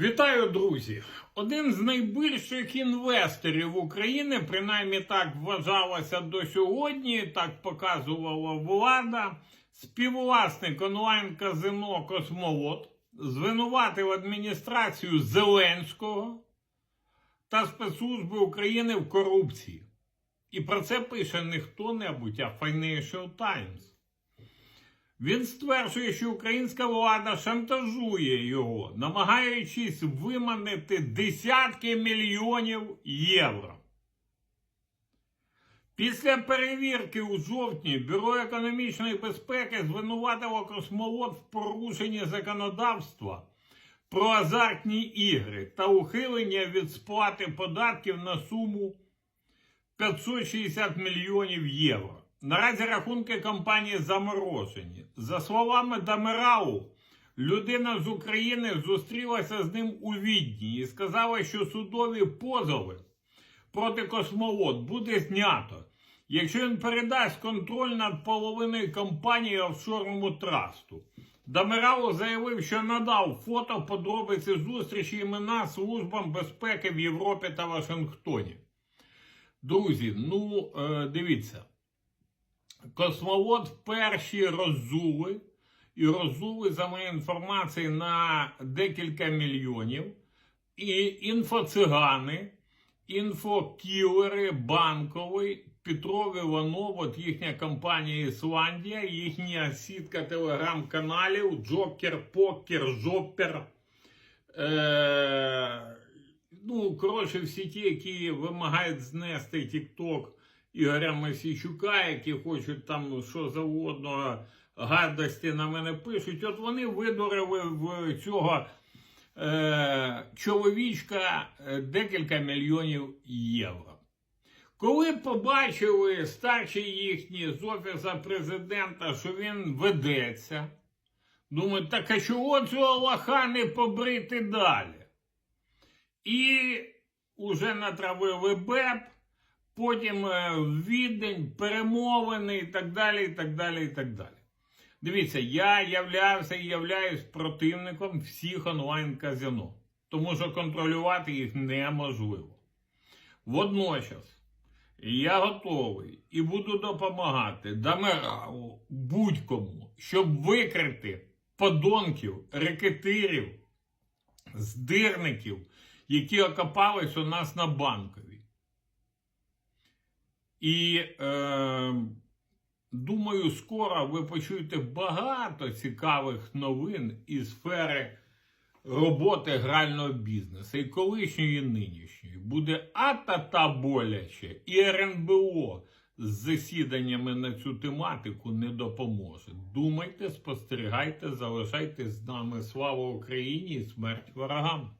Вітаю, друзі! Один з найбільших інвесторів України, принаймні так вважалося до сьогодні, так показувала влада, співвласник онлайн-казино Космолот, звинуватив адміністрацію Зеленського та спецслужби України в корупції. І про це пише не хто-небудь, а Financial Times. Він стверджує, що українська влада шантажує його, намагаючись виманити десятки мільйонів євро. Після перевірки у жовтні Бюро економічної безпеки звинуватило космолот в порушенні законодавства про азартні ігри та ухилення від сплати податків на суму 560 мільйонів євро. Наразі рахунки компанії заморожені. За словами Дамирау, людина з України зустрілася з ним у Відні і сказала, що судові позови проти космолот буде знято, якщо він передасть контроль над половиною компанії офшорному трасту. Дамирау заявив, що надав фото подробиці зустрічі імена службам безпеки в Європі та Вашингтоні. Друзі, ну е, дивіться. Космолот перші роззули, і роззули, за моєю інформацією, на декілька мільйонів. І інфоцигани, інфокілери, банковий, Петров Іванов, от їхня компанія Ісландія, їхня сітка телеграм-каналів, Джокер, Покер, Жопер. Е- ну, коротше, всі ті, які вимагають знести TikTok Ігоря Масійчука, які хочуть там що завгодно гадості на мене пишуть. От вони видурили в цього е, чоловічка е, декілька мільйонів євро. Коли побачили старші їхні з офіса президента, що він ведеться, думають, так а чого цього лоха не побрити далі? І уже натравили БЕП, потім е, відень, перемовини і так далі, і так далі, і так далі. Дивіться, я являвся і являюсь противником всіх онлайн-казино, тому що контролювати їх неможливо. Водночас я готовий і буду допомагати Дамерау будь-кому, щоб викрити подонків, рекетирів, здирників, які окопались у нас на банковій. І е, думаю, скоро ви почуєте багато цікавих новин із сфери роботи грального бізнесу, і колишньої, і нинішньої. Буде ата-та боляче, і РНБО з засіданнями на цю тематику не допоможе. Думайте, спостерігайте, залишайтесь з нами. Слава Україні і смерть ворогам!